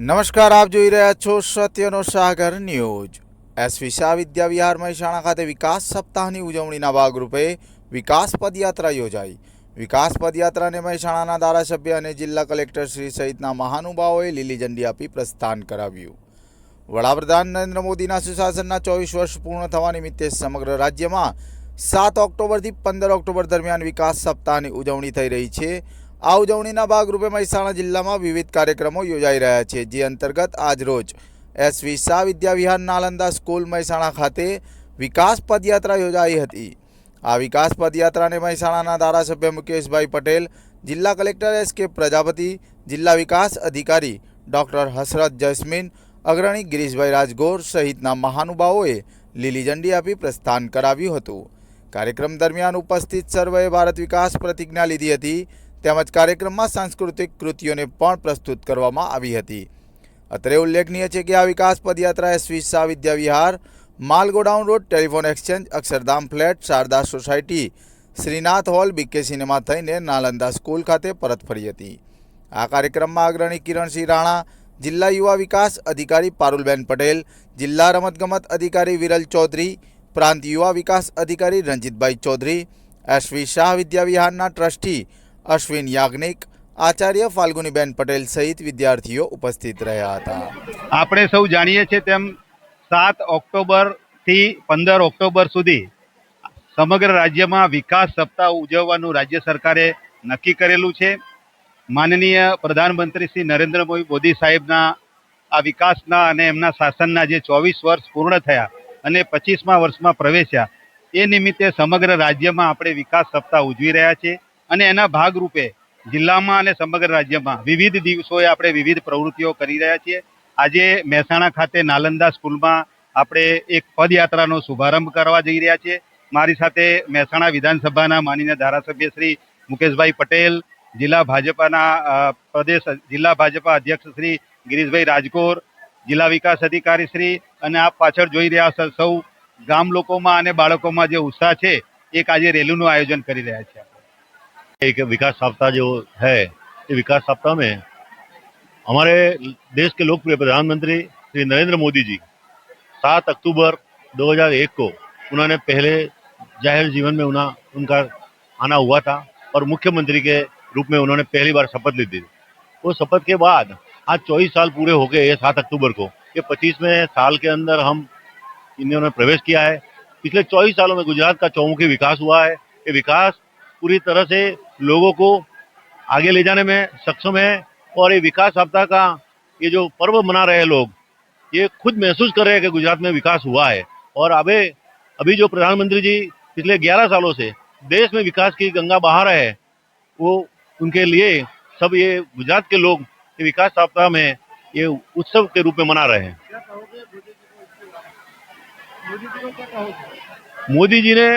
નમસ્કાર, આપ જોઈ રહ્યા છો સત્યનો સાગર ન્યૂઝ. એસ વિશા વિદ્યા વિહાર મહેસાણા ખાતે વિકાસ સપ્તાહની ઉજવણીના ભાગરૂપે વિકાસ પદયાત્રા યોજાઈ. વિકાસ પદયાત્રાને મહેસાણાના ધારાસભ્ય અને જિલ્લા કલેક્ટર શ્રી સહિતના મહાનુભાવોએ લીલી ઝંડી આપી પ્રસ્થાન કરાવ્યું. વડાપ્રધાન નરેન્દ્ર મોદીના સુશાસનના ચોવીસ વર્ષ પૂર્ણ થવા નિમિત્તે સમગ્ર રાજ્યમાં સાત ઓક્ટોબરથી પંદર ઓક્ટોબર દરમિયાન વિકાસ સપ્તાહની ઉજવણી થઈ રહી છે. આ ઉજવણીના ભાગરૂપે મહેસાણા જિલ્લામાં વિવિધ કાર્યક્રમો યોજાઈ રહ્યા છે, જે અંતર્ગત આજરોજ S V Shah Vidyavihar Nalanda school Mehsana ખાતે વિકાસ પદયાત્રા યોજાઈ હતી. આ વિકાસ પદયાત્રાને મહેસાણાના ધારાસભ્ય મુકેશભાઈ પટેલ, જિલ્લા કલેક્ટર એસ કે પ્રજાપતિ, જિલ્લા વિકાસ અધિકારી ડૉક્ટર હસરત જસ્મીન અગ્રણી ગિરીશભાઈ રાજગોર સહિતના મહાનુભાવોએ લીલી ઝંડી આપી પ્રસ્થાન કરાવ્યું હતું. કાર્યક્રમ દરમિયાન ઉપસ્થિત સર્વે ભારત વિકાસ પ્રતિજ્ઞા લીધી હતી. તેમજ કાર્યક્રમમાં સાંસ્કૃતિક કૃતિઓને પણ પ્રસ્તુત કરવામાં આવી હતી. અત્રે ઉલ્લેખનીય છે કે આ વિકાસ પદયાત્રા એસવી શાહ વિદ્યા વિહાર માલ godown road, telephone exchange, Akshardham flat, Sharda society, Shrinath hall B K cinema થઈને નાલંદા સ્કૂલ ખાતે પરત ફરી હતી. આ કાર્યક્રમમાં અગ્રણી કિરણસિંહ રાણા, જિલ્લા યુવા વિકાસ અધિકારી પારુલબેન પટેલ, જિલ્લા રમતગમત અધિકારી વિરલ ચૌધરી, પ્રાંત યુવા વિકાસ અધિકારી રંજીતભાઈ ચૌધરી એસવી શાહ વિદ્યાવિહારના ટ્રસ્ટી અશ્વિન યાજ્ઞિક, આચાર્ય ફાલ્ગુનીબેન પટેલ સહિત વિદ્યાર્થીઓ ઉપસ્થિત રહ્યા હતા. આપણે સૌ જાણીએ છીએ તેમ સાત ઓક્ટોબરથી પંદર ઓક્ટોબર સુધી સમગ્ર રાજ્યમાં વિકાસ સપ્તાહ ઉજવવાનું રાજ્ય સરકારે નક્કી કરેલું છે. માનનીય પ્રધાનમંત્રી શ્રી નરેન્દ્ર મોદી સાહેબના આ વિકાસના અને એમના શાસનના જે ચોવીસ વર્ષ પૂર્ણ થયા અને પચીસમા વર્ષમાં પ્રવેશ્યા, એ નિમિત્તે સમગ્ર રાજ્યમાં આપણે વિકાસ સપ્તાહ ઉજવી રહ્યા છીએ. અને એના ભાગરૂપે જિલ્લામાં અને સમગ્ર રાજ્યમાં વિવિધ દિવસોએ આપણે વિવિધ પ્રવૃત્તિઓ કરી રહ્યા છીએ. આજે મહેસાણા ખાતે નાલંદા સ્કૂલમાં આપણે એક પદયાત્રાનો શુભારંભ કરવા જઈ રહ્યા છીએ. મારી સાથે મહેસાણા વિધાનસભાના માનીને ધારાસભ્ય શ્રી મુકેશભાઈ પટેલ, જિલ્લા ભાજપાના પ્રદેશ, જિલ્લા ભાજપા અધ્યક્ષ શ્રી ગિરીશભાઈ રાજકોર, જિલ્લા વિકાસ અધિકારી શ્રી અને આપ પાછળ જોઈ રહ્યા સૌ ગામ લોકોમાં અને બાળકોમાં જે ઉત્સાહ છે, એક આજે રેલીનું આયોજન કરી રહ્યા છે. एक विकास सप्ताह जो है विकास सप्ताह में हमारे देश के लोकप्रिय प्रधानमंत्री श्री नरेंद्र मोदी जी सात अक्टूबर 2001 को उन्होंने पहले ज़ाहिर जीवन में उन्हें, उनका आना हुआ था और मुख्यमंत्री के रूप में उन्होंने पहली बार शपथ ली थी। वो शपथ के बाद आज चौबीस साल पूरे हो गए सात अक्टूबर को। ये पच्चीसवें साल के अंदर हम इन्होंने प्रवेश किया है। पिछले चौबीस सालों में गुजरात का चौमुखी विकास हुआ है। ये विकास पूरी तरह से लोगों को आगे ले जाने में सक्षम है और ये विकास सप्ताह का ये जो पर्व मना रहे हैं लोग, ये खुद महसूस कर रहे हैं कि गुजरात में विकास हुआ है। और अबे, अभी जो प्रधानमंत्री जी पिछले 11 सालों से देश में विकास की गंगा बहा रहे हैं, वो उनके लिए सब ये गुजरात के लोग ये विकास सप्ताह में ये उत्सव के रूप में मना रहे हैं। मोदी जी ने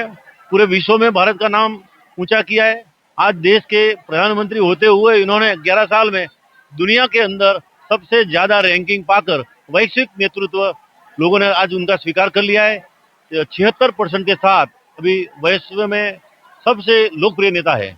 पूरे विश्व में भारत का नाम ऊँचा किया है। आज देश के प्रधानमंत्री होते हुए इन्होंने 11 साल में दुनिया के अंदर सबसे ज़्यादा रैंकिंग पाकर वैश्विक नेतृत्व लोगों ने आज उनका स्वीकार कर लिया है। छिहत्तर परसेंट के साथ अभी वैश्व में सबसे लोकप्रिय नेता है।